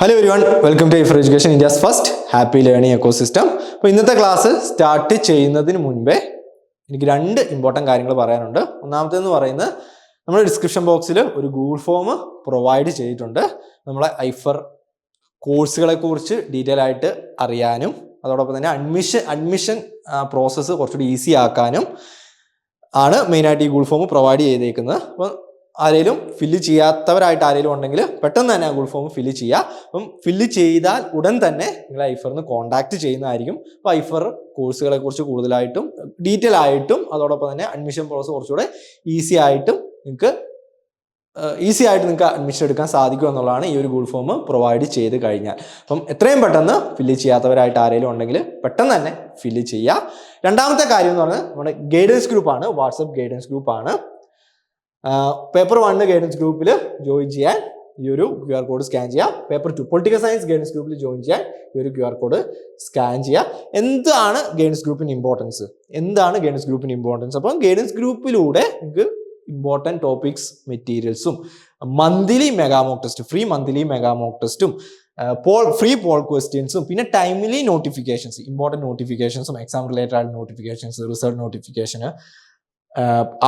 Hello everyone welcome to four education India's first happy learning ecosystem അപ്പോൾ ഇന്നത്തെ class start ചെയ്യുന്നതിന് മുൻപേ എനിക്ക് രണ്ട് ഇമ്പോർട്ടന്റ് കാര്യങ്ങൾ പറയാനുണ്ട്. ഒന്നാമത്തേന്ന് പറയുന്നത് നമ്മൾ ഡിസ്ക്രിപ്ഷൻ ബോക്സിൽ ഒരു ഗൂഗിൾ ഫോം പ്രൊവൈഡ് ചെയ്തിട്ടുണ്ട്. നമ്മളെ ഐഫർ കോഴ്സുകളെ കുറിച്ച് ഡീറ്റെയിൽ ആയിട്ട് അറിയാനും അതോടൊപ്പം തന്നെ അഡ്മിഷൻ അഡ്മിഷൻ പ്രോസസ്സ് കുറച്ചുകൂടി ഈസി ആക്കാനും ആണ് മെയിനായിട്ട് ഈ ഗൂഗിൾ ഫോം പ്രൊവൈഡ് ചെയ്തേക്കുന്നത്. അപ്പം ആരെങ്കിലും ഫില്ല് ചെയ്യാത്തവരായിട്ട് ആരെങ്കിലും ഉണ്ടെങ്കിൽ പെട്ടെന്ന് തന്നെ ആ ഗൂഗിൾ ഫോം ഫില്ല് ചെയ്യുക. അപ്പം ഫില്ല് ചെയ്താൽ ഉടൻ തന്നെ നിങ്ങൾ ഐഫറിന് കോൺടാക്ട് ചെയ്യുന്നതായിരിക്കും. അപ്പോൾ ഐഫർ കോഴ്സുകളെ കുറിച്ച് കൂടുതലായിട്ടും ഡീറ്റെയിൽ ആയിട്ടും അതോടൊപ്പം തന്നെ അഡ്മിഷൻ പ്രോസസ് കുറച്ചുകൂടെ ഈസി ആയിട്ടും നിങ്ങൾക്ക് ഈസി ആയിട്ട് നിങ്ങൾക്ക് അഡ്മിഷൻ എടുക്കാൻ സാധിക്കും എന്നുള്ളതാണ് ഈ ഒരു ഗൂഗിൾ ഫോം പ്രൊവൈഡ് ചെയ്ത് കഴിഞ്ഞാൽ. അപ്പം എത്രയും പെട്ടെന്ന് ഫില്ല് ചെയ്യാത്തവരായിട്ട് ആരെങ്കിലും ഉണ്ടെങ്കിൽ പെട്ടെന്ന് തന്നെ ഫില്ല് ചെയ്യുക. രണ്ടാമത്തെ കാര്യം എന്ന് പറഞ്ഞാൽ നമ്മുടെ ഗൈഡൻസ് ഗ്രൂപ്പാണ് വാട്സപ്പ് ഗൈഡൻസ് ഗ്രൂപ്പാണ് പേപ്പർ വണ്ണ് ഗൈഡൻസ് ഗ്രൂപ്പിൽ ജോയിൻ ചെയ്യാൻ ഈ ഒരു ക്യു ആർ കോഡ് സ്കാൻ ചെയ്യാം. Paper two political science guidance ഗ്രൂപ്പിൽ ജോയിൻ ചെയ്യാൻ ഈ ഒരു ക്യു ആർ കോഡ് സ്കാൻ ചെയ്യുക എന്താണ് ഗൈഡൻസ് ഗ്രൂപ്പിന് ഇമ്പോർട്ടൻസ് എന്താണ് ഗൈഡൻസ് ഗ്രൂപ്പിന് ഇമ്പോർട്ടൻസ് അപ്പം ഗൈഡൻസ് ഗ്രൂപ്പിലൂടെ നിങ്ങൾക്ക് important topics മെറ്റീരിയൽസും monthly mega mock test free monthly mega mock ടെസ്റ്റും പോൾ ഫ്രീ പോൾ ക്വസ്റ്റ്യൻസും പിന്നെ ടൈംലി നോട്ടിഫിക്കേഷൻസ് ഇമ്പോർട്ടന്റ് നോട്ടിഫിക്കേഷൻസും എക്സാം റിലേറ്റഡ് ആയിട്ട് നോട്ടിഫിക്കേഷൻസ് റിസൾട്ട് നോട്ടിഫിക്കേഷന്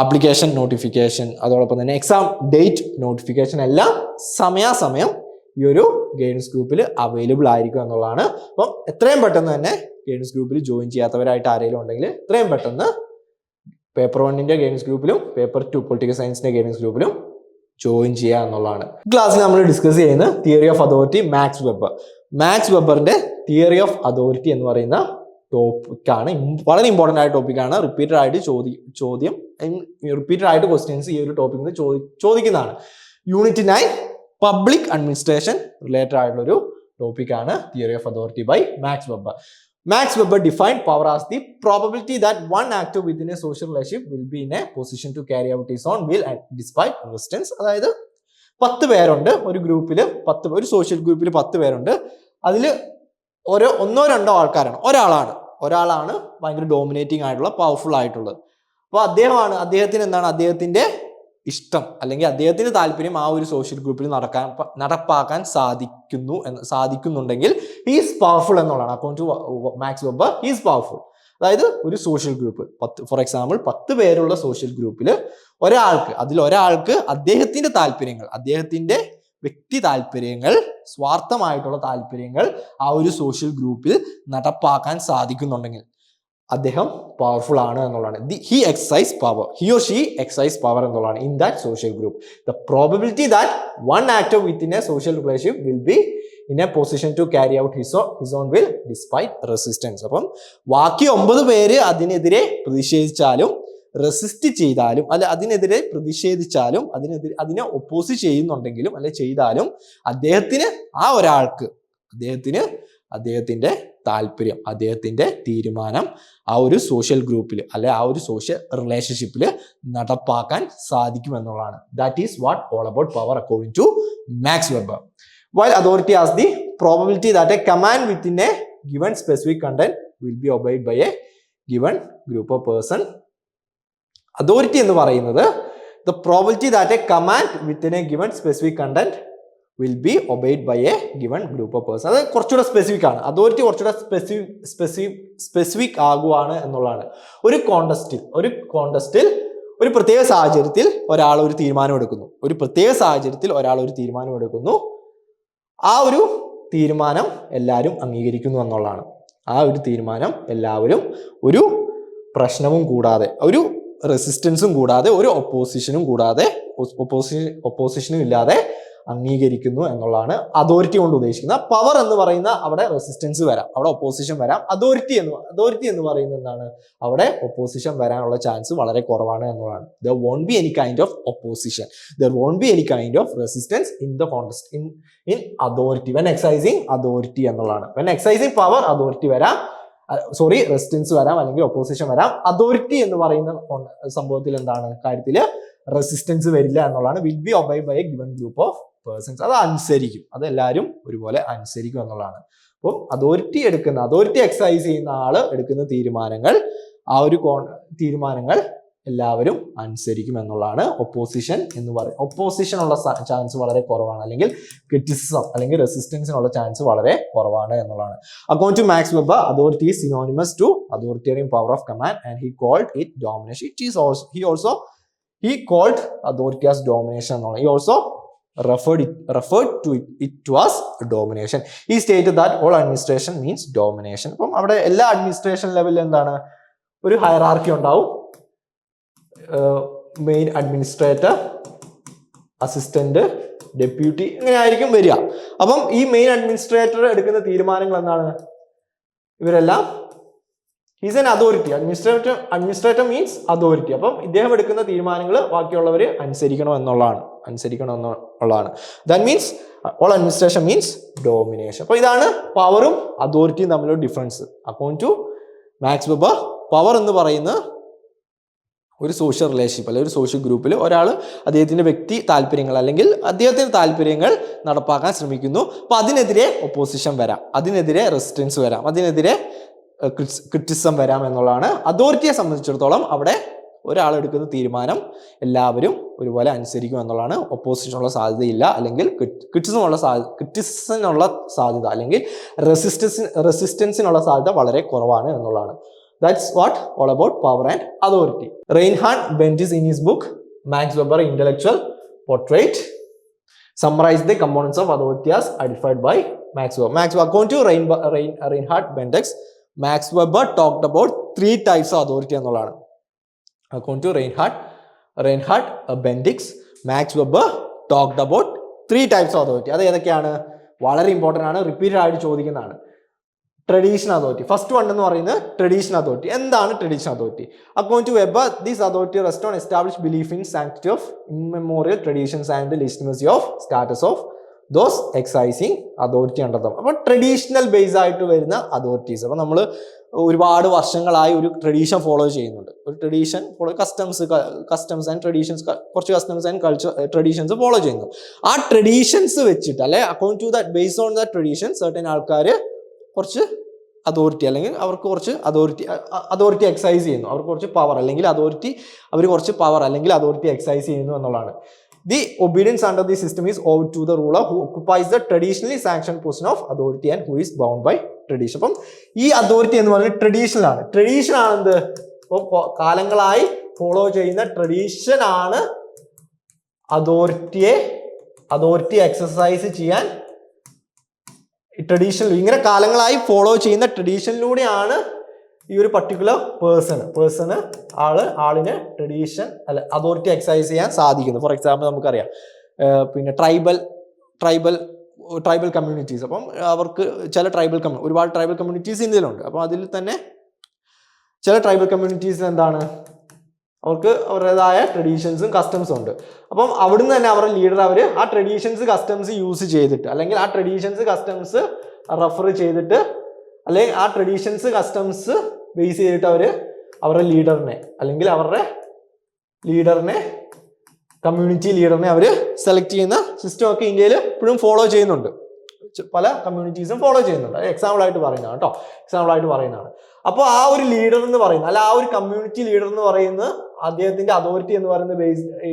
ആപ്ലിക്കേഷൻ നോട്ടിഫിക്കേഷൻ അതോടൊപ്പം തന്നെ എക്സാം ഡേറ്റ് നോട്ടിഫിക്കേഷൻ എല്ലാം സമയാസമയം ഈ ഒരു ഗൈഡൻസ് ഗ്രൂപ്പിൽ അവൈലബിൾ ആയിരിക്കും എന്നുള്ളതാണ്. അപ്പം എത്രയും പെട്ടെന്ന് തന്നെ ഗൈഡൻസ് ഗ്രൂപ്പിൽ ജോയിൻ ചെയ്യാത്തവരായിട്ട് ആരെങ്കിലും ഉണ്ടെങ്കിൽ എത്രയും പെട്ടെന്ന് പേപ്പർ വണ്ണിന്റെ ഗൈഡൻസ് ഗ്രൂപ്പിലും പേപ്പർ ടു പൊളിറ്റിക്കൽ സയൻസിന്റെ ഗൈഡൻസ് ഗ്രൂപ്പിലും ജോയിൻ ചെയ്യുക എന്നുള്ളതാണ്. ക്ലാസ്സിൽ നമ്മൾ ഡിസ്കസ് ചെയ്യുന്ന theory of authority Max Weber Max വെബറിന്റെ theory of authority എന്ന് പറയുന്ന ടോപ്പിക്കാണ് വളരെ ഇമ്പോർട്ടന്റ് ആയ ടോപ്പിക്കാണ് റിപ്പീറ്റഡ് ആയിട്ട് ചോദി ചോദ്യം റിപ്പീറ്റഡ് ആയിട്ട് ക്വസ്റ്റ്യൻസ് ഈ ഒരു ടോപ്പിക്കിൽ നിന്ന് ചോദി ചോദിക്കുന്നതാണ്. Unit nine public administration related ആയിട്ടുള്ള ഒരു ടോപ്പിക്കാണ് theory of authority by Max Weber Max Weber define power as the probability that one actor within a social relationship will be in a position to carry out his own will despite resistance അതായത് പത്ത് പേരുണ്ട് ഒരു ഗ്രൂപ്പിൽ പത്ത് ഒരു social ഗ്രൂപ്പിൽ പത്ത് പേരുണ്ട്. അതിൽ ഓരോ ഒന്നോ രണ്ടോ ആൾക്കാരാണ്. ഒരാളാണ്. ഒരാളാണ് ഭയങ്കര ഡോമിനേറ്റിംഗ് ആയിട്ടുള്ള പവർഫുൾ ആയിട്ടുള്ളത്. അപ്പോൾ അദ്ദേഹമാണ് അദ്ദേഹത്തിന് എന്താണ്? അദ്ദേഹത്തിന്റെ ഇഷ്ടം അല്ലെങ്കിൽ അദ്ദേഹത്തിന് താല്പര്യം ആ ഒരു സോഷ്യൽ ഗ്രൂപ്പിൽ നടക്കാൻ നടപ്പാക്കാൻ സാധിക്കുന്നു എന്ന് സാധിക്കുന്നുണ്ടെങ്കിൽ ഹീസ് പവർഫുൾ എന്നുള്ളതാണ്. Account to Max Weber he's powerful അതായത് ഒരു സോഷ്യൽ ഗ്രൂപ്പ് പത്ത് ഫോർ എക്സാമ്പിൾ പത്ത് പേരുള്ള സോഷ്യൽ ഗ്രൂപ്പിൽ ഒരാൾക്ക് അതിൽ ഒരാൾക്ക് അദ്ദേഹത്തിന്റെ താല്പര്യങ്ങൾ അദ്ദേഹത്തിന്റെ വ്യക്തി താല്പര്യങ്ങൾ സ്വാർത്ഥമായിട്ടുള്ള താല്പര്യങ്ങൾ ആ ഒരു സോഷ്യൽ ഗ്രൂപ്പിൽ നടപ്പാക്കാൻ സാധിക്കുന്നുണ്ടെങ്കിൽ അദ്ദേഹം പവർഫുൾ ആണ് എന്നുള്ളതാണ്. The he exercise power he or she exercise power എന്നുള്ളതാണ് in that social group the probability that one actor within a social relationship will be in a position to carry out his own his own will despite resistance അപ്പം ബാക്കി ഒമ്പത് പേര് അതിനെതിരെ പ്രതിഷേധിച്ചാലും resist ചെയ്താലും അല്ലെ അതിനെതിരെ പ്രതിഷേധിച്ചാലും അതിനെതിരെ അതിനെ ഒപ്പോസ് ചെയ്യുന്നുണ്ടെങ്കിലും അല്ലെ ചെയ്താലും അദ്ദേഹത്തിന് ആ ഒരാൾക്ക് അദ്ദേഹത്തിന് അദ്ദേഹത്തിന്റെ താല്പര്യം അദ്ദേഹത്തിന്റെ തീരുമാനം ആ ഒരു സോഷ്യൽ ഗ്രൂപ്പിൽ അല്ലെ ആ ഒരു സോഷ്യൽ റിലേഷൻഷിപ്പിൽ നടപ്പാക്കാൻ സാധിക്കും എന്നുള്ളതാണ്. That is what all about power according to Max Weber while authority as the probability that a command within a given specific content will be obeyed by a given group of person authority എന്ന് പറയുന്നത് the probability that a command within a given specific content will be obeyed by a given group of person അത് കുറച്ചുകൂടെ specific ആണ്. അതോറിറ്റി കുറച്ചുകൂടെ specific specific specific ആകുവാണ് എന്നുള്ളതാണ്. ഒരു കോണ്ടസ്റ്റിൽ ഒരു കോണ്ടസ്റ്റിൽ ഒരു പ്രത്യേക സാഹചര്യത്തിൽ ഒരാൾ ഒരു തീരുമാനം എടുക്കുന്നു. ഒരു പ്രത്യേക സാഹചര്യത്തിൽ ഒരാൾ ഒരു തീരുമാനം എടുക്കുന്നു. ആ ഒരു തീരുമാനം എല്ലാവരും അംഗീകരിക്കുന്നു എന്നുള്ളതാണ്. ആ ഒരു തീരുമാനം എല്ലാവരും ഒരു പ്രശ്നവും കൂടാതെ ഒരു റെസിസ്റ്റൻസും കൂടാതെ ഒരു ഒപ്പോസിഷനും കൂടാതെ ഒപ്പോസിഷനും ഇല്ലാതെ അംഗീകരിക്കുന്നു എന്നുള്ളതാണ് അതോറിറ്റി കൊണ്ട് ഉദ്ദേശിക്കുന്നത് പവർ എന്ന് പറയുന്ന അവിടെ റെസിസ്റ്റൻസ് വരാം. അവിടെ ഒപ്പോസിഷൻ വരാം. അതോറിറ്റി എന്ന് അതോറിറ്റി എന്ന് പറയുന്നത് എന്താണ്? അവിടെ ഒപ്പോസിഷൻ വരാനുള്ള ചാൻസ് വളരെ കുറവാണ് എന്നുള്ളതാണ്. There won't be any kind of opposition there won't be any kind of resistance in the context in in authority when exercising authority എന്നുള്ളതാണ്. വെൻ എക്സൈസിങ് പവർ അതോറിറ്റി വരാം. സോറി റെസിസ്റ്റൻസ് വരാം അല്ലെങ്കിൽ opposition വരാം. Authority എന്ന് പറയുന്ന സംഭവത്തിൽ എന്താണ് കാര്യത്തിൽ? റെസിസ്റ്റൻസ് വരില്ല എന്നുള്ളതാണ്. Will be obey by a given group of persons അത് അനുസരിക്കും. അത് എല്ലാവരും ഒരുപോലെ അനുസരിക്കും എന്നുള്ളതാണ്. അപ്പം അതോറിറ്റി എടുക്കുന്ന അതോറിറ്റി എക്സസൈസ് ചെയ്യുന്ന ആൾ എടുക്കുന്ന തീരുമാനങ്ങൾ ആ ഒരു തീരുമാനങ്ങൾ എല്ലാവരും അനുസരിക്കും എന്നുള്ളതാണ് ഒപ്പോസിഷൻ എന്ന് പറയും ഒപ്പോസിഷൻ ഉള്ള ചാൻസ് വളരെ കുറവാണ്. അല്ലെങ്കിൽ ക്രിറ്റിസിസം അല്ലെങ്കിൽ റെസിസ്റ്റൻസിനുള്ള ചാൻസ് വളരെ കുറവാണ് എന്നുള്ളതാണ്. According to Max Weber authority is synonymous to authoritarian power of command and he called it domination it is also he also he called authority as domination എന്നുള്ളത് he also referred it referred to it, it was as domination. He stated that all administration means domination. അപ്പം അവിടെ എല്ലാ administration ലെവലിൽ എന്താണ്? ഒരു hierarchy ഉണ്ടാവും. Main administrator assistant deputy ഇങ്ങനെ ആയിരിക്കും വരിക. അപ്പം ഈ മെയിൻ അഡ്മിനിസ്ട്രേറ്റർ എടുക്കുന്ന തീരുമാനങ്ങൾ എന്താണ്? ഇവരെല്ലാം is an authority administrator administrator means authority അപ്പം ഇദ്ദേഹം എടുക്കുന്ന തീരുമാനങ്ങൾ ബാക്കിയുള്ളവർ അനുസരിക്കണം എന്നുള്ളതാണ്. അനുസരിക്കണം എന്നുള്ളതാണ്. That means all administration means domination അപ്പോൾ ഇതാണ് പവറും അതോറിറ്റിയും തമ്മിലുള്ള difference according to Max Weber power എന്ന് പറയുന്ന ഒരു സോഷ്യൽ റിലേഷൻഷിപ്പ് അല്ലെങ്കിൽ ഒരു സോഷ്യൽ ഗ്രൂപ്പിൽ ഒരാൾ അദ്ദേഹത്തിന്റെ വ്യക്തി താല്പര്യങ്ങൾ അല്ലെങ്കിൽ അദ്ദേഹത്തിന്റെ താല്പര്യങ്ങൾ നടപ്പാക്കാൻ ശ്രമിക്കുന്നു. അപ്പോൾ അതിനെതിരെ ഒപ്പോസിഷൻ വരാം. അതിനെതിരെ റെസിസ്റ്റൻസ് വരാം. അതിനെതിരെ ക്രിറ്റിസം വരാം എന്നുള്ളതാണ്. അതോറിറ്റിയെ സംബന്ധിച്ചിടത്തോളം അവിടെ ഒരാളെടുക്കുന്ന തീരുമാനം എല്ലാവരും ഒരുപോലെ അനുസരിക്കും എന്നുള്ളതാണ്. ഒപ്പോസിഷനുള്ള സാധ്യതയില്ല അല്ലെങ്കിൽ ക്രിറ്റിസമുള്ള സാധ്യത ക്രിറ്റിസിനുള്ള സാധ്യത അല്ലെങ്കിൽ റെസിസ്റ്റൻസ് റെസിസ്റ്റൻസിനുള്ള സാധ്യത വളരെ കുറവാണ് എന്നുള്ളതാണ്. That's what all about power and authority Reinhard Bendix in his book Max Weber intellectual summarize the components of authority as identified by Max Weber. Max Weber, according to Rein, Rein, Reinhard Bendix, Max Weber talked about three types of authority എന്നുള്ളതാണ് according to Reinhard, Reinhard Bendix, Max Weber talked about three types of authority അത് ഏതൊക്കെയാണ് വളരെ important ആണ് repeated ആയിട്ട് ചോദിക്കുന്നതാണ് traditional authority first one എന്ന് പറയുന്നത് traditional authority എന്താണ് traditional authority according to Weber this authority rest on establish belief in sanctity of memorial traditions and legitimacy of status of those exercising authority ഉണ്ടതും അപ്പോൾ traditional base ആയിട്ട് വരുന്ന authorities അപ്പോൾ നമ്മൾ ഒരുപാട് വർഷങ്ങളായി ഒരു ട്രഡീഷൻ ഫോളോ ചെയ്യുന്നുണ്ട്. ഒരു tradition follow customs customs and traditions കുറച്ച് customs and culture traditions follow ചെയ്യുന്നു. ആ ട്രഡീഷൻസ് വെച്ചിട്ട് അല്ലെ according to that based on that tradition certain ആൾക്കാർ കുറച്ച് അതോറിറ്റി അല്ലെങ്കിൽ അവർക്ക് കുറച്ച് അതോറിറ്റി അതോറിറ്റി എക്സൈസ് ചെയ്യുന്നു. അവർക്ക് കുറച്ച് പവർ അല്ലെങ്കിൽ അതോറിറ്റി അവർ കുറച്ച് പവർ അല്ലെങ്കിൽ അതോറിറ്റി എക്സൈസ് ചെയ്യുന്നു എന്നുള്ളതാണ്. The obedience under the system is over to the ruler who occupies the traditionally sanction position of authority and who is bound by tradition അപ്പം ഈ അതോറിറ്റി എന്ന് പറയുന്നത് ട്രഡീഷണൽ ആണ്. ട്രഡീഷൻ ആണ് ഇപ്പോൾ കാലങ്ങളായി ഫോളോ ചെയ്യുന്ന ട്രഡീഷൻ ആണ് അതോറിറ്റിയെ അതോറിറ്റി എക്സസൈസ് ചെയ്യാൻ ട്രഡീഷണൽ ഇങ്ങനെ കാലങ്ങളായി ഫോളോ ചെയ്യുന്ന ട്രഡീഷനിലൂടെയാണ് ഈ ഒരു പർട്ടിക്കുലർ പേഴ്സൺ പേഴ്സണ് ആൾ ആളിന് ട്രഡീഷൻ അല്ല അതോറിറ്റി എക്സസൈസ് ചെയ്യാൻ സാധിക്കുന്നു. ഫോർ എക്സാമ്പിൾ നമുക്കറിയാം പിന്നെ ട്രൈബൽ ട്രൈബൽ ട്രൈബൽ കമ്മ്യൂണിറ്റീസ് അപ്പം അവർക്ക് ചില ട്രൈബൽ കമ്മ്യൂ ഒരുപാട് ട്രൈബൽ കമ്മ്യൂണിറ്റീസ് ഇന്ത്യയിലുണ്ട്. അപ്പം അതിൽ തന്നെ ചില ട്രൈബൽ കമ്മ്യൂണിറ്റീസ് എന്താണ്? അവർക്ക് അവരുടേതായ ട്രഡീഷൻസും കസ്റ്റംസും ഉണ്ട്. അപ്പം അവിടുന്ന് തന്നെ അവരുടെ ലീഡർ അവർ ആ ട്രഡീഷൻസ് കസ്റ്റംസ് യൂസ് ചെയ്തിട്ട് അല്ലെങ്കിൽ ആ ട്രഡീഷൻസ് കസ്റ്റംസ് റെഫർ ചെയ്തിട്ട് അല്ലെങ്കിൽ ആ ട്രഡീഷൻസ് കസ്റ്റംസ് ബേസ് ചെയ്തിട്ട് അവർ അവരുടെ ലീഡറിനെ അല്ലെങ്കിൽ അവരുടെ ലീഡറിനെ കമ്മ്യൂണിറ്റി ലീഡറിനെ അവർ സെലക്ട് ചെയ്യുന്ന സിസ്റ്റം ഒക്കെ ഇന്ത്യയിൽ ഇപ്പോഴും ഫോളോ ചെയ്യുന്നുണ്ട്. പല കമ്മ്യൂണിറ്റീസും ഫോളോ ചെയ്യുന്നുണ്ട്. എക്സാമ്പിൾ ആയിട്ട് പറയുന്നതാണ് കേട്ടോ. എക്സാമ്പിൾ ആയിട്ട് പറയുന്നതാണ്. അപ്പോൾ ആ ഒരു ലീഡർ എന്ന് പറയുന്നത് അല്ല ആ ഒരു കമ്മ്യൂണിറ്റി ലീഡർ എന്ന് പറയുന്നത് അദ്ദേഹത്തിന്റെ അതോറിറ്റി എന്ന് പറയുന്നത്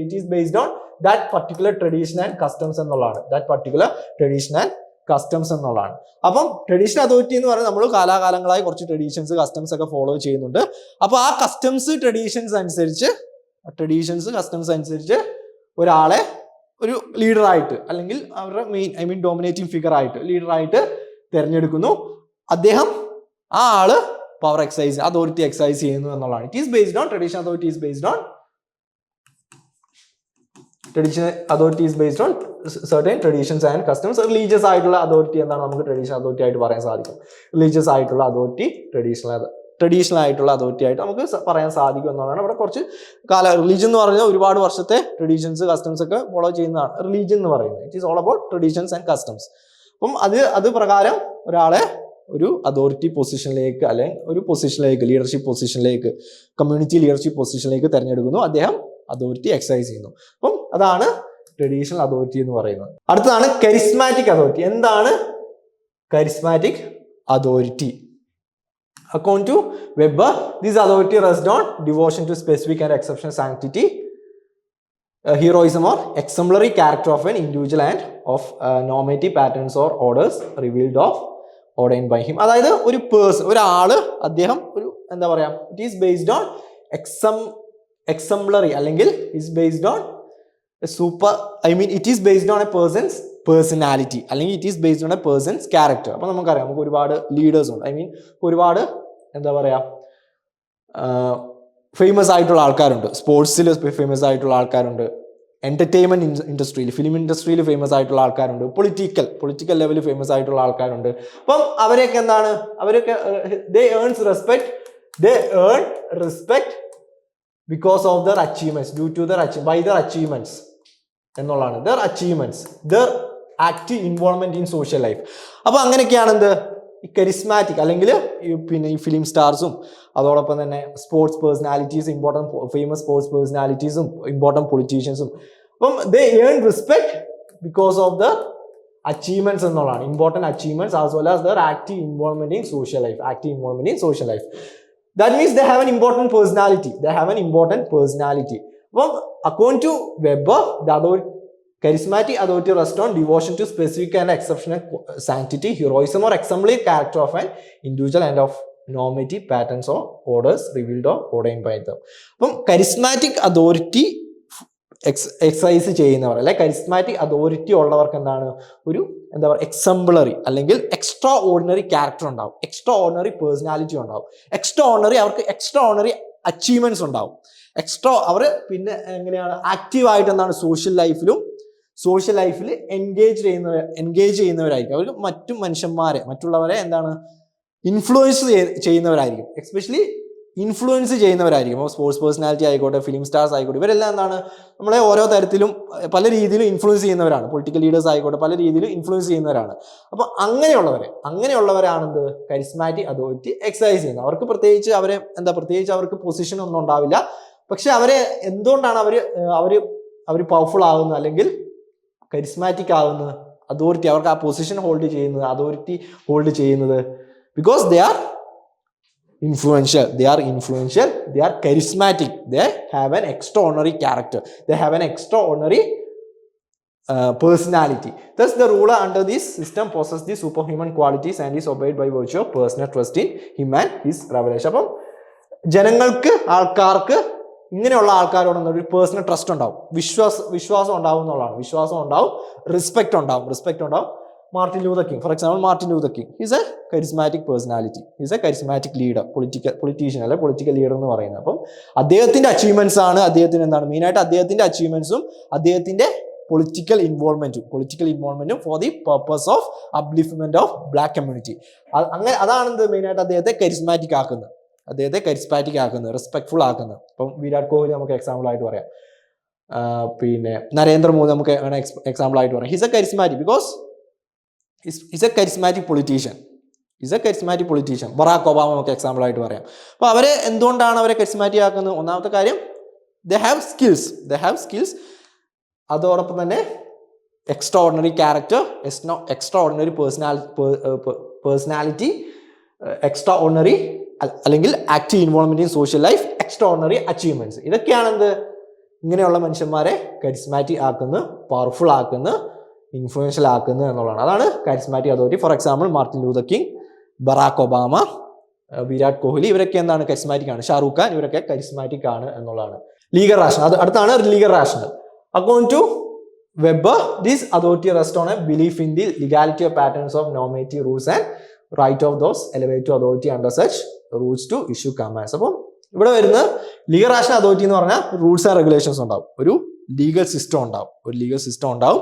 it is based on that particular tradition and customs എന്നുള്ളതാണ്. That particular tradition and customs എന്നുള്ളതാണ്. അപ്പം ട്രഡീഷണൽ അതോറിറ്റി എന്ന് പറയുന്നത് നമ്മൾ കാലാകാലങ്ങളായി കുറച്ച് ട്രഡീഷൻസ് കസ്റ്റംസ് ഒക്കെ ഫോളോ ചെയ്യുന്നുണ്ട്. അപ്പോൾ ആ കസ്റ്റംസ് ട്രഡീഷൻസ് അനുസരിച്ച് ട്രഡീഷൻസ് കസ്റ്റംസ് അനുസരിച്ച് ഒരാളെ ഒരു ലീഡറായിട്ട് അല്ലെങ്കിൽ അവരുടെ main I mean dominating figure ആയിട്ട് ലീഡറായിട്ട് തിരഞ്ഞെടുക്കുന്നു. അദ്ദേഹം ആ ആൾ പവർ എക്സൈസ് അതോറിറ്റി എക്സൈസ് ചെയ്യുന്നു എന്നുള്ളതാണ്. It is based on traditional authority is based on traditional authority is based on certain traditions and customs religious ആയിട്ടുള്ള അതോറിറ്റി എന്താണ്? നമുക്ക് ട്രഡീഷണൽ അതോറിറ്റി ആയിട്ട് പറയാൻ സാധിക്കും. റിലീജിയസ് ആയിട്ടുള്ള അതോറിറ്റി ട്രഡീഷണൽ ട്രഡീഷണൽ ആയിട്ടുള്ള അതോറിറ്റി ആയിട്ട് നമുക്ക് പറയാൻ സാധിക്കും എന്നുള്ളതാണ്. ഇവിടെ കുറച്ച് കാല റിലീജിയൻ എന്ന് പറഞ്ഞാൽ ഒരുപാട് വർഷത്തെ ട്രഡീഷൻസ് കസ്റ്റംസ് ഒക്കെ ഫോളോ ചെയ്യുന്നതാണ്. റിലീജിയൻ എന്ന് പറയുന്നത്. It is all about traditions and customs അപ്പം അത് അത് പ്രകാരം ഒരാളെ ഒരു അതോറിറ്റി പൊസിഷനിലേക്ക് അല്ലെങ്കിൽ ഒരു പൊസിഷനിലേക്ക് ലീഡർഷിപ്പ് പൊസിഷനിലേക്ക് കമ്മ്യൂണിറ്റി ലീഡർഷിപ്പ് പൊസിഷനിലേക്ക് തിരഞ്ഞെടുക്കുന്നു. അദ്ദേഹം അതോറിറ്റി എക്സൈസ് ചെയ്യുന്നു. അപ്പം അതാണ് ട്രഡീഷണൽ അതോറിറ്റി എന്ന് പറയുന്നത്. അടുത്തതാണ് കരിസ്മാറ്റിക് അതോറിറ്റി എന്താണ് charismatic authority അക്കോണ്ട് to Weber this authority rests on devotion to specific and exception sanctity heroism or exemplary character of an individual and of normative patterns or orders revealed of revealed by him അതായത് ഒരു person ഒരാൾ അദ്ദേഹം ഒരു എന്താ പറയാ it is based on exempt exemplary അല്ലെങ്കിൽ is based on super I mean it is based on a person's personality അല്ലെങ്കിൽ it is based on a person's character അപ്പോൾ നമുക്കറിയാം നമുക്ക് ഒരുപാട് ലീഡേഴ്സ് ഉണ്ട്. ഐ മീൻ ഒരുപാട് എന്താ പറയുക ഫേമസ് ആയിട്ടുള്ള ആൾക്കാരുണ്ട്. സ്പോർട്സിൽ ഫേമസ് ആയിട്ടുള്ള ആൾക്കാരുണ്ട്. എന്റർടൈൻമെന്റ് ഇൻഡസ്ട്രിയിൽ ഫിലിം ഇൻഡസ്ട്രിയിൽ ഫേമസ് ആയിട്ടുള്ള ആൾക്കാരുണ്ട്. പൊളിറ്റിക്കൽ പൊളിറ്റിക്കൽ ലെവലിൽ ഫേമസ് ആയിട്ടുള്ള ആൾക്കാരുണ്ട്. അപ്പം അവരെയൊക്കെ എന്താണ്? അവരൊക്കെ they earns respect they earn respect because of their achievements due to their achieve by their achievements എന്നുള്ളതാണ്. Their achievements their active involvement in social life അപ്പോൾ അങ്ങനെയൊക്കെയാണ് എന്ത് ഈ കരിസ്മാറ്റിക് അല്ലെങ്കിൽ പിന്നെ ഈ ഫിലിം സ്റ്റാർസും അതോടൊപ്പം തന്നെ sports personalities important famous sports പേഴ്സണാലിറ്റീസും important പൊളിറ്റീഷ്യൻസും അപ്പം they earn respect because of the achievements എന്നുള്ളതാണ്. Important achievements as well as their active involvement in social life active involvement in social life that means they have an important personality they have an important personality അപ്പം according to Weber the authority charismatic authority rests on devotion to specific and exceptional sanctity heroism or exemplary character of an individual and of normative patterns or orders revealed or ordained by them അപ്പം charismatic authority X exercise ചെയ്യുന്നവർ അല്ലെ? Charismatic authority ഉള്ളവർക്ക് എന്താണ്? ഒരു എന്താ പറയുക exemplary അല്ലെങ്കിൽ extra ordinary character ഉണ്ടാവും. എക്സ്ട്രാ ഓർഡിനറി പേഴ്സണാലിറ്റി ഉണ്ടാവും. എക്സ്ട്രാ ഓർഡിനറി അവർക്ക് എക്സ്ട്രാ ഓർഡിനറി അച്ചീവ്മെന്റ്സ് ഉണ്ടാവും. എക്സ്ട്രാ അവർ പിന്നെ എങ്ങനെയാണ്? ആക്റ്റീവായിട്ട് എന്താണ്? സോഷ്യൽ ലൈഫിലും സോഷ്യൽ ലൈഫിൽ എൻഗേജ് ചെയ്യുന്നവർ എൻഗേജ് ചെയ്യുന്നവരായിരിക്കും. അവർ മറ്റു മനുഷ്യന്മാരെ മറ്റുള്ളവരെ എന്താണ്? ഇൻഫ്ലുവൻസ് ചെയ്യുന്നവരായിരിക്കും. എക്സ്പെഷ്യലി ഇൻഫ്ലുവൻസ് ചെയ്യുന്നവരായിരിക്കും. അപ്പോൾ സ്പോർട്സ് പേഴ്സണാലിറ്റി ആയിക്കോട്ടെ ഫിലിം സ്റ്റാർസ് ആയിക്കോട്ടെ ഇവരെല്ലാം എന്താണ്? നമ്മളെ ഓരോ തരത്തിലും പല രീതിയിലും ഇൻഫ്ലുവൻസ് ചെയ്യുന്നവരാണ്. പൊളിറ്റിക്കൽ ലീഡേഴ്സ് ആയിക്കോട്ടെ പല രീതിയിലും ഇൻഫ്ലുവൻസ് ചെയ്യുന്നവരാണ്. അപ്പോൾ അങ്ങനെയുള്ളവരെ അങ്ങനെയുള്ളവരാണ് എന്ത് കരിസ്മാറ്റിക് അതോറിറ്റി എക്സസൈസ് ചെയ്യുന്നത്. അവർക്ക് പ്രത്യേകിച്ച് അവരെ എന്താ പ്രത്യേകിച്ച് അവർക്ക് പൊസിഷൻ ഒന്നും ഉണ്ടാവില്ല. പക്ഷെ അവരെ എന്തുകൊണ്ടാണ് അവർ അവർ അവർ പവർഫുൾ ആകുന്നത് അല്ലെങ്കിൽ കരിസ്മാറ്റിക് ആകുന്നത് അതോറിറ്റി അവർക്ക് ആ പൊസിഷൻ ഹോൾഡ് ചെയ്യുന്നത് അതോറിറ്റി ഹോൾഡ് ചെയ്യുന്നത് because they are influential they are influential they are charismatic they have an extraordinary character they have an extraordinary uh, personality thus the ruler under this system possesses the superhuman qualities and is obeyed by virtue of personal trust in him and his revelation അപ്പം ജനങ്ങൾക്ക് ആൾക്കാർക്ക് ഇങ്ങനെയുള്ള ആൾക്കാരോട് ഒരു personal trust ഉണ്ടാവും. വിശ്വാസ വിശ്വാസം ഉണ്ടാവും എന്നുള്ളതാണ്. വിശ്വാസം ഉണ്ടാവും റെസ്പെക്ട് ഉണ്ടാവും റെസ്പെക്ട് ഉണ്ടാവും. Martin Luther King for example Martin Luther King. Is a charismatic personality is a charismatic leader political politician അല്ലെ പൊളിറ്റിക്കൽ ലീഡർ എന്ന് പറയുന്നത്. അപ്പം അദ്ദേഹത്തിന്റെ അച്ചീവ്മെന്റ്സ് ആണ് അദ്ദേഹത്തിന് എന്താണ് മെയിനായിട്ട് അദ്ദേഹത്തിന്റെ അച്ചീവ്മെന്റ്സും അദ്ദേഹത്തിന്റെ പൊളിറ്റിക്കൽ ഇൻവോൾവ്മെന്റും political ഇൻവോൾവ്മെന്റും for the purpose of upliftment of black community അങ്ങനെ അതാണ് എന്ത് മെയിനായിട്ട് അദ്ദേഹത്തെ കരിസ്മാറ്റിക് ആക്കുന്നത്. അദ്ദേഹത്തെ കരിസ്പാറ്റിക് ആക്കുന്നത് റെസ്പെക്ട്ഫുൾ ആക്കുന്നത് ഇപ്പം വിരാട് കോഹ്ലി നമുക്ക് എക്സാമ്പിൾ ആയിട്ട് പറയാം. പിന്നെ നരേന്ദ്രമോദി നമുക്ക് എക്സാമ്പിൾ ആയിട്ട് പറയാം. He's a charismatic because he's a charismatic politician is a charismatic politician Barack Obama നമുക്ക് എക്സാമ്പിൾ ആയിട്ട് പറയാം. അപ്പോൾ അവരെ എന്തുകൊണ്ടാണ് അവരെ കരിസ്മാറ്റിക് ആക്കുന്നത്? ഒന്നാമത്തെ കാര്യം they have skills they have skills അതോടൊപ്പം തന്നെ extra ordinary character extra ordinary പേഴ്സണാലി personality extra ordinary അല്ലെങ്കിൽ active involvement in social life extraordinary achievements ഇതൊക്കെയാണ് എന്ത് ഇങ്ങനെയുള്ള മനുഷ്യന്മാരെ കരിസ്മാറ്റിക് ആക്കുന്ന പവർഫുൾ ആക്കുന്ന ഇൻഫ്ലുവൻഷ്യൽ ആക്കുന്നു എന്നുള്ളതാണ്. അതാണ് charismatic authority for example Martin Luther King Barack Obama Virat Kohli ഇവരൊക്കെ എന്താണ് കരിസ്മാറ്റിക് ആണ്. ഷാറൂഖ് ഖാൻ ഇവരൊക്കെ കരിസ്മാറ്റിക് ആണ് എന്നുള്ളതാണ്. ലീഗൽ റാഷണൽ അത് അടുത്താണ് legal rational according to Weber this authority rest on a belief in the legality of patterns of normative rules and right of those elevated authority under such rules to issue commands അപ്പം ഇവിടെ വരുന്ന legal action authority എന്ന് പറഞ്ഞാൽ rules and regulations ഉണ്ടാവും. ഒരു legal system ഉണ്ടാവും. ഒരു legal system ഉണ്ടാവും.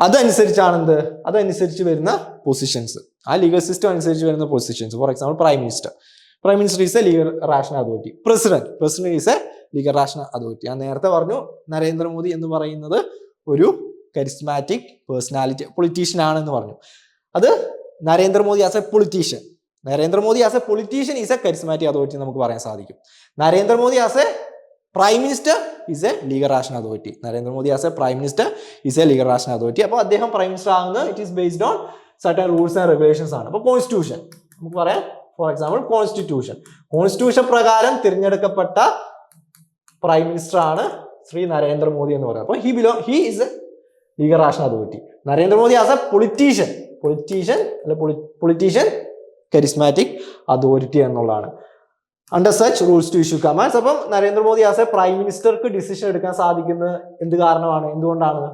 അതനുസരിച്ചാണ് എന്ത്? അതനുസരിച്ച് വരുന്ന പൊസിഷൻസ് ആ ലീഗൽ സിസ്റ്റം അനുസരിച്ച് വരുന്ന positions for example prime minister prime minister is a legal rational authority president president is a legal rational authority ഞാൻ നേരത്തെ പറഞ്ഞു നരേന്ദ്രമോദി എന്ന് പറയുന്നത് ഒരു കരിസ്മാറ്റിക് പേഴ്സണാലിറ്റി പൊളിറ്റീഷ്യൻ ആണെന്ന് പറഞ്ഞു. അത് Narendra Modi as A politician Narendra Modi as A politician is a charismatic authority നമുക്ക് പറയാൻ സാധിക്കും. Narendra Modi as a prime minister is a legal rational authority Narendra Modi as a prime minister is a legal rational authority അപ്പോൾ അദ്ദേഹം prime minister ആകുന്നത് it is based on certain rules and regulations ആണ്. അപ്പോൾ constitution നമുക്ക് പറയാം. ഫോർ എക്സാമ്പിൾ കോൺസ്റ്റിറ്റ്യൂഷൻ കോൺസ്റ്റിറ്റ്യൂഷൻ പ്രകാരം തിരഞ്ഞെടുക്കപ്പെട്ട prime minister ആണ് ശ്രീ നരേന്ദ്രമോദി എന്ന് പറയുന്നത്. അപ്പോൾ he below he is a legal rational authority Narendra Modi as A politician politician അല്ലെ പൊളിറ്റീഷ്യൻ കരിസ്മാറ്റിക് അതോറിറ്റി എന്നുള്ളതാണ്. Under such rules to issue commands അപ്പം Narendra Modi as a prime മിനിസ്റ്റർക്ക് decision എടുക്കാൻ സാധിക്കുന്നത് എന്ത് കാരണമാണ്? എന്തുകൊണ്ടാണ്?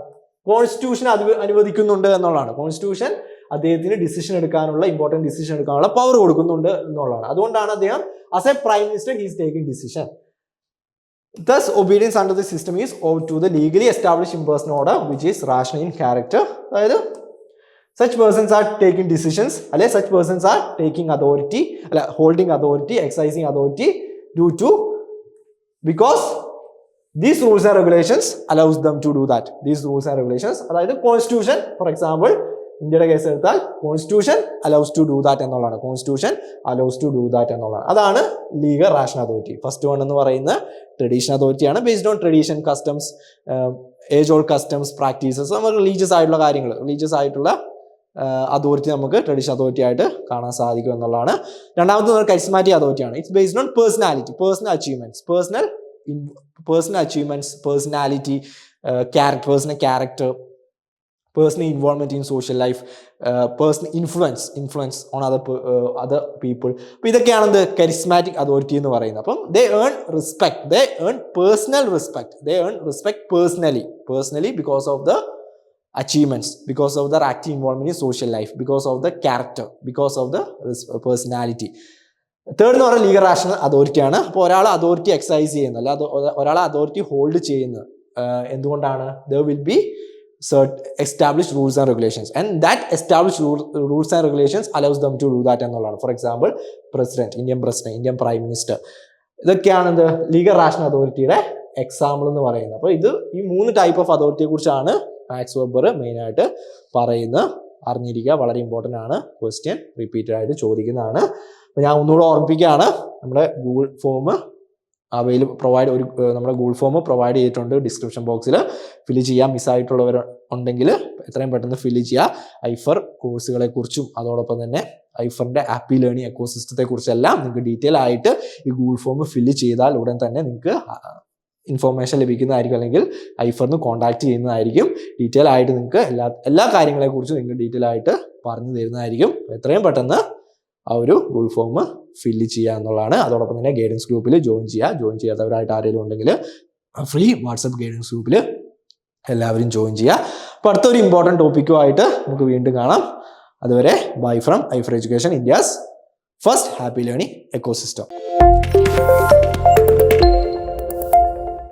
കോൺസ്റ്റിറ്റ്യൂഷൻ അനുവദിക്കുന്നുണ്ട് എന്നുള്ളതാണ്. കോൺസ്റ്റിറ്റ്യൂഷൻ അദ്ദേഹത്തിന് ഡിസിഷൻ എടുക്കാനുള്ള ഇമ്പോർട്ടന്റ് ഡിസിഷൻ എടുക്കാനുള്ള പവർ കൊടുക്കുന്നുണ്ട് എന്നുള്ളതാണ്. അതുകൊണ്ടാണ് അദ്ദേഹം as a prime minister he's taking decision Thus, obedience under the system is owed to the legally established impersonal order which is rational in character. അതായത് such persons are taking decisions അല്ലെ? Such persons are taking authority അല്ല holding authority exercising authority due to because these rules and regulations allows them to do that these rules and regulations അതായത് constitution for example ഇന്ത്യയുടെ case എടുത്താൽ constitution allows to do that എന്നുള്ളതാണ്. Constitution allows to do that എന്നുള്ളതാണ്. അതാണ് legal rational authority first one എന്ന് പറയുന്ന tradition അതോറിറ്റിയാണ് based on tradition customs age old customs practices നമുക്ക് religious ആയിട്ടുള്ള കാര്യങ്ങൾ റിലീജിയസ് ആയിട്ടുള്ള അതോറിറ്റി നമുക്ക് ട്രഡീഷണൽ അതോറിറ്റി ആയിട്ട് കാണാൻ സാധിക്കും എന്നുള്ളതാണ്. രണ്ടാമത്തെ charismatic അതോറിറ്റിയാണ് it's based on personality personal achievements personal personal achievements personality character personal character personal involvement in social life personal influence influence on other other people അപ്പൊ അപ്പോൾ ഇതൊക്കെയാണ് എന്ത്? കരിസ്മാറ്റിക് അതോറിറ്റി എന്ന് പറയുന്നത്. അപ്പം they earn respect they earn personal respect they earn respect personally personally because of the achievements because of their active involvement in social life because of the character because of the personality third എന്ന് പറയുന്നത് legal rational അതോറിറ്റിയാണ് അപ്പോൾ ഒരാൾ authority exercise ചെയ്യുന്നു അല്ല ഒരാൾ authority hold ചെയ്യുന്നത് എന്തുകൊണ്ടാണ്? There will be certain establish rules and regulations and that establish rules and regulations allows them to do that എന്നുള്ളതാണ്. For example president Indian president Indian prime minister ഇതൊക്കെയാണ് എന്ത് legal rational അതോറിറ്റിയുടെ example എന്ന് പറയുന്നത്. അപ്പോൾ ഇത് ഈ മൂന്ന് ടൈപ്പ് ഓഫ് അതോറിറ്റിയെ കുറിച്ചാണ് മാക്സ് വെബർ മെയിൻ ആയിട്ട് പറയുന്ന അറിഞ്ഞിരിക്കുക. വളരെ ഇമ്പോർട്ടന്റ് ആണ്. ക്വസ്റ്റ്യൻ റിപ്പീറ്റഡ് ആയിട്ട് ചോദിക്കുന്നതാണ്. അപ്പോൾ ഞാൻ ഒന്നുകൂടെ ഓർമ്മിപ്പിക്കുകയാണ്. നമ്മുടെ ഗൂഗിൾ ഫോം അവൈലബിൾ പ്രൊവൈഡ് ഒരു നമ്മുടെ ഗൂഗിൾ ഫോം പ്രൊവൈഡ് ചെയ്തിട്ടുണ്ട്. ഡിസ്ക്രിപ്ഷൻ ബോക്സിൽ ഫില്ല് ചെയ്യുക മിസ്സായിട്ടുള്ളവർ ഉണ്ടെങ്കിൽ എത്രയും പെട്ടെന്ന് ഫില്ല് ചെയ്യുക. ഐഫർ കോഴ്സുകളെ കുറിച്ചും അതോടൊപ്പം തന്നെ ഐഫറിന്റെ ആപ്പി ലേണിംഗ് എക്കോസിസ്റ്റത്തെ കുറിച്ചെല്ലാം നിങ്ങൾക്ക് ഡീറ്റെയിൽ ആയിട്ട് ഈ ഗൂഗിൾ ഫോം ഫില്ല് ചെയ്താൽ ഉടൻ തന്നെ നിങ്ങൾക്ക് ഇൻഫോർമേഷൻ ലഭിക്കുന്നതായിരിക്കും അല്ലെങ്കിൽ ഐഫറിന് കോൺടാക്ട് ചെയ്യുന്നതായിരിക്കും. ഡീറ്റെയിൽ ആയിട്ട് നിങ്ങൾക്ക് എല്ലാ എല്ലാ കാര്യങ്ങളെക്കുറിച്ചും നിങ്ങൾക്ക് ഡീറ്റെയിൽ ആയിട്ട് പറഞ്ഞു തരുന്നതായിരിക്കും. എത്രയും പെട്ടെന്ന് ആ ഒരു ഗൂഗിൾ ഫോം ഫില്ല് ചെയ്യുക എന്നുള്ളതാണ്. അതോടൊപ്പം തന്നെ ഗൈഡൻസ് ഗ്രൂപ്പിൽ ജോയിൻ ചെയ്യുക. ജോയിൻ ചെയ്യാത്തവരായിട്ട് ആരെങ്കിലും ഉണ്ടെങ്കിൽ ഫ്രീ വാട്സപ്പ് ഗൈഡൻസ് ഗ്രൂപ്പിൽ എല്ലാവരും ജോയിൻ ചെയ്യുക. അപ്പോൾ അടുത്തൊരു ഇമ്പോർട്ടന്റ് ടോപ്പിക്കുമായിട്ട് നമുക്ക് വീണ്ടും കാണാം. അതുവരെ bye from I education India's first happy learning ecosystem